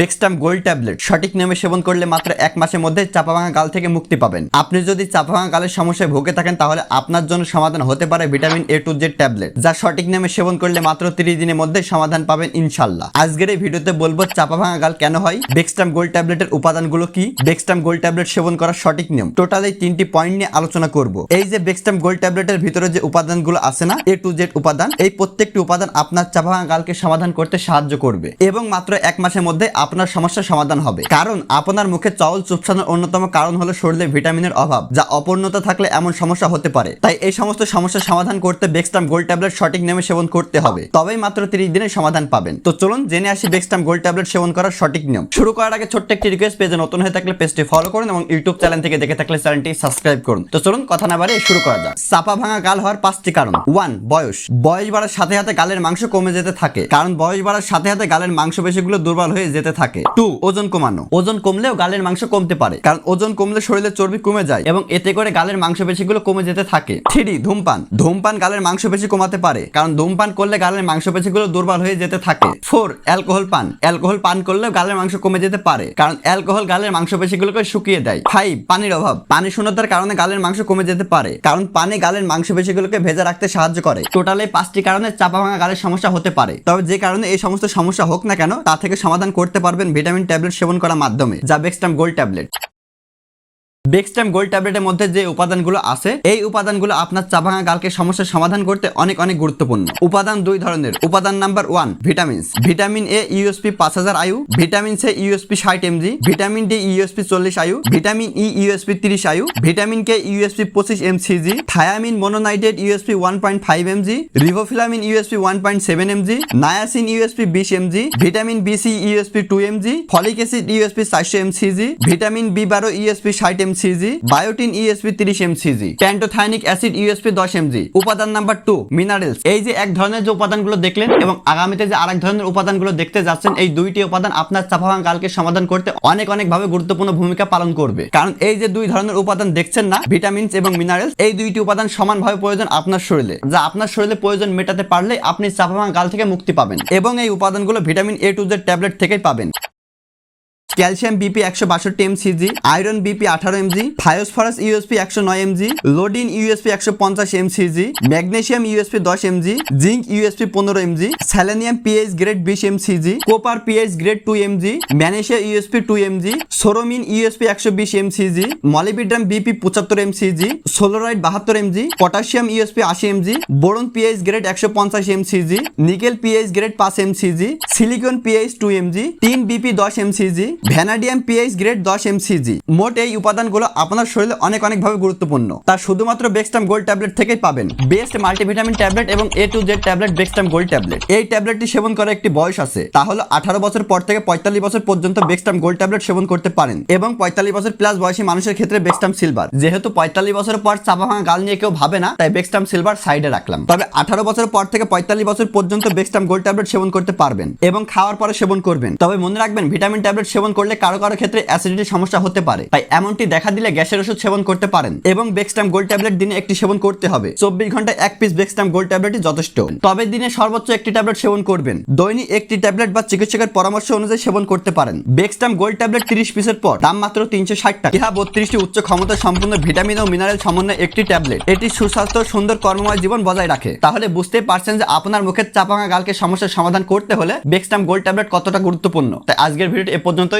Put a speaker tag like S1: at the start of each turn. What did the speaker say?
S1: Bextram gold tablet সঠিক নিয়মে সেবন করলে মাত্র এক মাসের মধ্যে চাপাভাঙা গাল থেকে মুক্তি পাবেন। আপনি যদি চাপাভাঙা গালের সমস্যায় ভুগে থাকেন, তাহলে আপনার জন্য সমাধান হতে পারে vitamin A to Z tablet, যা সঠিক নিয়মে সেবন করলে মাত্র তিরিশ দিনের মধ্যে সমাধান পাবেন ইনশাল্লাহ। আজকের এই ভিডিওতে বলব চাপাভাঙা গাল কেন হয়, বেক্সটাম গোল্ড ট্যাবলেটের উপাদানগুলো কি, বেক্সটাম গোল্ড ট্যাবলেট সেবন করার সঠিক নিয়ম। টোটাল এই তিনটি পয়েন্ট নিয়ে আলোচনা করব। এই যে বেক্সটাম গোল্ড ট্যাবলেটের ভিতরে যে উপাদানগুলো আছে না, এ টু জেড উপাদান, এই প্রত্যেকটি উপাদান আপনার চাপাভাঙা গালকে সমাধান করতে সাহায্য করবে। এবং মাত্র এক মাসের মধ্যে আপনার সমস্যার সমাধান হবে। কারণ আপনার মুখে চাউল চুপসানোর অন্যতম কারণ হলো শরীরে ভিটামিনের অভাব, যা অপূর্ণতা থাকলে এমন সমস্যা হতে পারে। তাই এই সমস্ত সমস্যার সমাধান করতে বেক্সটাম গোল্ড ট্যাবলেট সঠিক নিয়মে সেবন করতে হবে। তবেই মাত্র তিরিশ দিনের সমাধান পাবেন। তো চলুন জেনে আসি বেক্সটাম গোল্ড ট্যাবলেট সেবন করার সঠিক নিয়ম। শুরু করার আগে ছোট্ট একটি রিকোয়েস্ট পেজে নতুন হয়ে থাকলে পেজটি ফলো করুন এবং ইউটিউব চ্যানেল থেকে দেখে থাকলে চ্যানেলটি সাবস্ক্রাইব করুন। তো চলুন কথা না বাড়িয়ে শুরু করা যাক। চাপা ভাঙা গাল হওয়ার পাঁচটি কারণ। ওয়ান বয়স। বয়স বাড়ার সাথে সাথে গালের মাংস কমে যেতে থাকে। কারণ বয়স বাড়ার সাথে সাথে গালের মাংসপেশিগুলো দুর্বল হয়ে যেতে থাকে। টু ওজন কমানো। ওজন কমলেও গালের মাংস কমতে পারে। কারণ ওজন কমলে শরীরের চর্বি কমে যায় এবং এতে করে গালের মাংসপেশিগুলো কমে যেতে থাকে। থ্রি ধূমপান। ধূমপান গালের মাংসপেশি কমাতে পারে। কারণ ধূমপান করলে গালের মাংসপেশিগুলো দুর্বল হয়ে যেতে থাকে। ফোর অ্যালকোহল পান। অ্যালকোহল পান করলেও গালের মাংস কমে যেতে পারে। কারণ অ্যালকোহল গালের মাংসপেশিগুলোকে শুকিয়ে দেয়। ফাইভ পানির অভাব। পানি শূন্যতার কারণে গালের মাংস কমে যেতে পারে। কারণ পানি গালের মাংসপেশিগুলোকে ভেজা রাখতে সাহায্য করে। টোটালে পাঁচটি কারণে চাপা ভাঙা গালের সমস্যা হতে পারে। তবে যে কারণে এই সমস্ত সমস্যা হোক না কেন তা থেকে সমাধান করতে পারবেন ভিটামিন ট্যাবলেট সেবন করার মাধ্যমে যা Bextum gold tablet. Bextum gold ট্যাবলেটের মধ্যে যে উপাদানগুলো আছে এই উপাদানগুলো আপনার চাপাঙা গালকে সমস্যার সমাধান করতে অনেক অনেক গুরুত্বপূর্ণ উপাদান দুই ধরনের উপাদান number one vitamins vitamin A USP পাঁচ হাজার আয়ু ভিটামিন সি ইউএসপি ষাট এমজি ভিটামিন ডি ইউএসপি চল্লিশ আয়ু ভিটামিন ই ইউএসপি তিরিশ আয়ু ভিটামিন কে ইউএসপি পঁচিশ mcg thiamine mononitrate USP one point five mg riboflavin USP one point seven mg niacin USP বিশ mg vitamin B BC USP two mg folic acid USP চারশো MCG vitamin B বারো USP ষাট MCG, biotin USP তিরিশ MCG, pantothenic acid USP দশ MG উপাদান number two, minerals. এই যে এক ধরনের যে উপাদানগুলো দেখলেন এবং আগামীতে যে আরেক ধরনের উপাদানগুলো দেখতে যাচ্ছেন, এই দুইটি উপাদান আপনার চাপাভাঙ গালকে সমাধান করতে অনেক অনেক ভাবে গুরুত্বপূর্ণ ভূমিকা পালন করবে। কারণ এই যে দুই ধরনের উপাদান দেখছেন না, ভিটামিনস এবং মিনারেলস, এই দুইটি উপাদান সমানভাবে প্রয়োজন আপনার শরীরে, যা আপনার শরীরে প্রয়োজন মেটাতে পারলে আপনি চাপাভাঙ গাল থেকে মুক্তি পাবেন এবং এই উপাদানগুলো vitamin A to Z tablet থেকেই পাবেন। ক্যালসিয়াম বিপি একশো বাষট্টি এমসিজি, আয়রন বিপি আঠারো এমজি ফায়োসফরাস ইউএসপি একশো নয় এমজি লোডিন ইউএসপি একশো পঞ্চাশ এমসিজি ম্যাগনেসিয়াম ইউএসপি দশ এমজি জিঙ্ক ইউএসপি পনেরো এমজি স্যালেনিয়াম পিএইচ গ্রেড বিশ mcg, copper PH grade two mg manganese USP two mg chromium USP একশো বিশ এমসিজি, মলিবিড্রাম বিপি পঁচাত্তর এমসিজি সোলোরাইড বাহাত্তর এমজি পটাশিয়াম ইউএসপি আশি এমজি বোরন পিএইচ গ্রেড একশো পঞ্চাশ MCG, nickel PH grade পাঁচ MCG, silicon PH two MG tin BP দশ MCG vanadium PH grade দশ এমসিজি। মোট এই উপাদানগুলো আপনার শরীরে অনেক অনেকভাবে গুরুত্বপূর্ণ। তা শুধুমাত্র বেক্সটাম গোল্ড ট্যাবলেট থেকেই পাবেন। বেস্ট মাল্টিভিটামিন ট্যাবলেট এবং A to Z tablet Bextum gold tablet এই ট্যাবলেটটি সেবন করার একটি বয়স আছে। তাহলে আঠারো বছর পর থেকে পঁয়তাল্লিশ বছর পর্যন্ত বেক্সটাম গোল্ড ট্যাবলেট সেবন করতে পারেন এবং পঁয়তাল্লিশ বছর প্লাস বয়সী মানুষের ক্ষেত্রে বেক্সটাম সিলভার যেহেতু পঁয়তাল্লিশ বছর পর চাপা ভাঙা গাল নিয়ে কেউ ভাবে না, তাই বেক্সটাম সিলভার সাইডে রাখলাম। তবে আঠারো বছর পর থেকে পঁয়তাল্লিশ বছর পর্যন্ত বেক্সটাম গোল্ড ট্যাবলেট সেবন করতে পারবেন এবং খাওয়ার পরে সেবন করবেন। তবে মনে রাখবেন ভিটামিন ট্যাবলেট সেবন করলে কারও কারও ক্ষেত্রে অ্যাসিডিটির সমস্যা হতে পারে। তাই এমনটি দেখা দিলে গ্যাসের ওষুধ সেবন করতে পারেন এবং বেক্সটাম গোল্ড ট্যাবলেট দিনে একটি সেবন করতে হবে। চব্বিশ ঘন্টায় এক পিস বেক্সটাম গোল্ড ট্যাবলেটই যথেষ্ট। তবে দিনে সর্বোচ্চ একটি ট্যাবলেট সেবন করবেন। দৈনিক একটি ট্যাবলেট বা চিকিৎসকের পরামর্শ অনুযায়ী সেবন করতে পারেন। বেক্সটাম গোল্ড ট্যাবলেট তিরিশ পিসের পর দাম মাত্র তিনশো ষাট টাকা। ইহা বত্রিশটি উচ্চ ক্ষমতা সম্পূর্ণ ভিটামিন ও মিনারেল সমন্বয় একটি ট্যাবলেট এটি সুস্বাস্থ্য, সুন্দর কর্মময় জীবন বজায় রাখে। তাহলে বুঝতেই পারছেন যে আপনার মুখের চাপাঙা গালকে সমস্যার সমাধান করতে হলে বেক্সটাম গোল্ড ট্যাবলেট কতটা গুরুত্বপূর্ণ। তাই আজকের ভিডিওটি এ পর্যন্তই।